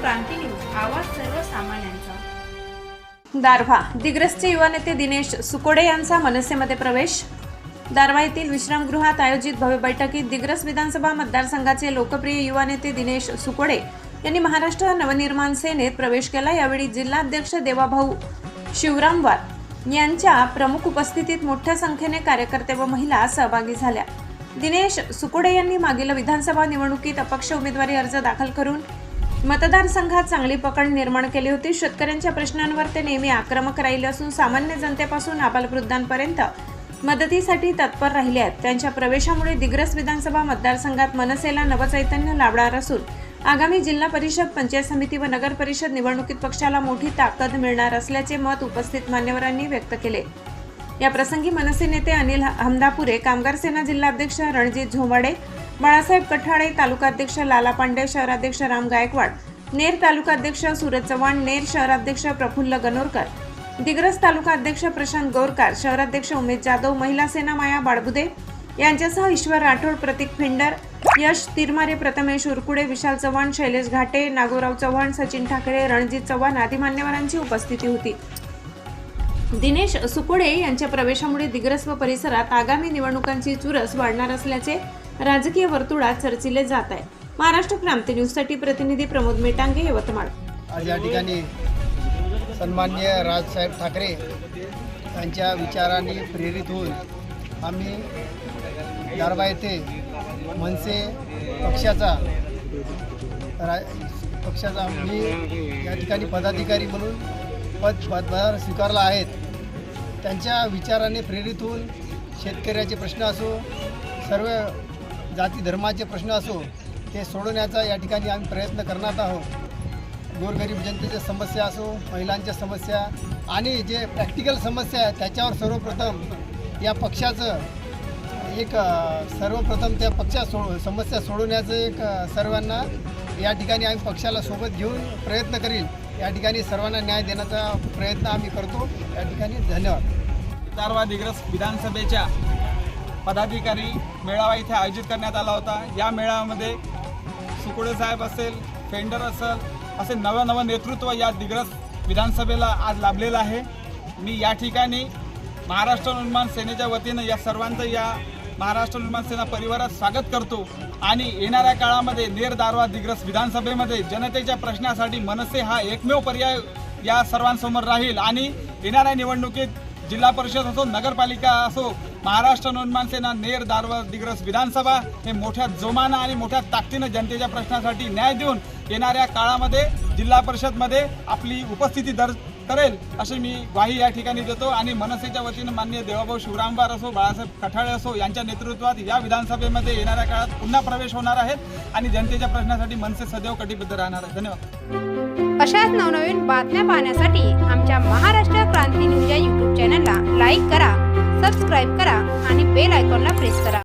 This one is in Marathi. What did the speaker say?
क्रांती न्यूज आवाज सर्वसामान्यांचा. दारव्हा दिग्रसचे युवा नेते दिनेश सुकोडे यांचा मनसेमध्ये प्रवेश. दारव्हा येथील विश्रामगृहात आयोजित भव्य बैठकीत दिग्रस विधानसभा मतदारसंघाचे लोकप्रिय युवा नेते दिनेश सुकोडे यांनी महाराष्ट्र नवनिर्माण सेनेत प्रवेश केला. यावेळी जिल्हाध्यक्ष देवाभाऊ शिवरामवार यांच्या प्रमुख उपस्थितीत मोठ्या संख्येने कार्यकर्ते व महिला सहभागी झाल्या. दिनेश सुकोडे यांनी मागील विधानसभा निवडणुकीत अपक्ष उमेदवारी अर्ज दाखल करून मतदारसंघात चांगली पकड निर्माण केली होती. शेतकऱ्यांच्या प्रश्नांवर ते नेहमी आक्रमक राहिले असून सामान्य जनतेपासून आबालवृद्धांपर्यंत मदतीसाठी तत्पर राहिले आहेत. त्यांच्या प्रवेशामुळे दिग्रस विधानसभा मतदारसंघात मनसेला नवचैतन्य लाभणार असून आगामी जिल्हा परिषद पंचायत समिती व नगर परिषद निवडणुकीत पक्षाला मोठी ताकद मिळणार असल्याचे मत उपस्थित मान्यवरांनी व्यक्त केले. या प्रसंगी मनसे नेते अनिल हमदापुरे कामगार सेना जिल्हाध्यक्ष रणजित झोंबाडे बाळासाहेब कठाळे तालुकाध्यक्ष लाला पांडे शहराध्यक्ष राम गायकवाड नेर तालुकाध्यक्ष सूरज चव्हाण नेर शहराध्यक्ष प्रफुल्ल गनोरकर दिग्रस तालुकाध्यक्ष प्रशांत गोरकार शहराध्यक्ष उमेश जाधव महिला सेना माया बाळबुदे यांच्यासह ईश्वर राठोड प्रतीक फिंडर यश तिरमारे प्रथमेश उरकुडे विशाल चव्हाण शैलेश घाटे नागोराव चव्हाण सचिन ठाकरे रणजित चव्हाण आदी मान्यवरांची उपस्थिती होती. दिनेश सुकोडे यांच्या प्रवेशामुळे दिग्रस व परिसरात आगामी निवडणुकांची चुरस वाढणार असल्याचे राजकीय वर्तुळात चर्चिले जात आहे. महाराष्ट्र क्रांती न्यूजसाठी प्रतिनिधी प्रमोद मेटांगे यवतमाळ आज या ठिकाणी सन्मान्य राजसाहेब ठाकरे यांच्या विचारांनी प्रेरित होऊन आम्ही दारबा येथे मनसे पक्षाचा रा पक्षाचा मी या ठिकाणी पदाधिकारी म्हणून पद पदभार स्वीकारला आहेत. त्यांच्या विचाराने प्रेरित होऊन शेतकऱ्याचे प्रश्न असो सर्व जाती धर्माचे प्रश्न असो ते सोडवण्याचा या ठिकाणी आम्ही प्रयत्न करणार आहोत. गोरगरीब जनतेच्या समस्या असो महिलांच्या समस्या आणि जे प्रॅक्टिकल समस्या आहे त्याच्यावर सर्वप्रथम या पक्षाचं एक सर्वप्रथम त्या पक्षा सोड समस्या सोडवण्याचं एक सर्वांना या ठिकाणी आम्ही पक्षाला सोबत घेऊन प्रयत्न करील. या ठिकाणी सर्वांना न्याय देण्याचा प्रयत्न आम्ही करतो. या ठिकाणी धन्यवाद. चारवा दिग्रस विधानसभेच्या पदाधिकारी मेळावा इथे आयोजित करण्यात आला होता. या मेळाव्यामध्ये सुकुडे साहेब असेल फेंडर असेल असे नवं नवं नेतृत्व या दिग्रस विधानसभेला आज लाभलेलं आहे. मी या ठिकाणी महाराष्ट्र निर्माण सेनेच्या वतीनं या सर्वांचं या महाराष्ट्र निर्माण सेना परिवारात स्वागत करतो. आणि येणाऱ्या काळामध्ये नेर दारवा दिग्रस विधानसभेमध्ये जनतेच्या प्रश्नासाठी मनसे हा एकमेव पर्याय या सर्वांसमोर राहील. आणि येणाऱ्या निवडणुकीत जिल्हा परिषद असो नगरपालिका असो महाराष्ट्र निर्माण सेना नेर दारवा दिग्रस विधानसभा हे मोठ्या जोमानं आणि मोठ्या ताकदीनं जनतेच्या प्रश्नासाठी न्याय देऊन येणाऱ्या काळामध्ये जिल्हा परिषदमध्ये आपली उपस्थिती दर्ज करेल अशी मी ग्वाही या ठिकाणी देतो. आणि मनसेच्या वतीनं माननीय देवाभाऊ शिवरामबार असो बाळासाहेब कठाळे असो यांच्या नेतृत्वात या विधानसभेमध्ये येणाऱ्या काळात पुन्हा प्रवेश होणार आहेत. आणि जनतेच्या प्रश्नासाठी मनसे सदैव कटिबद्ध राहणार आहे धन्यवाद. अशाच नवनवीन बातम्या पाहण्यासाठी आमच्या महाराष्ट्र क्रांती न्यूज या यूट्यूब चॅनलला लाईक करा सबस्क्राईब करा आणि बेल आयकॉनला प्रेस करा.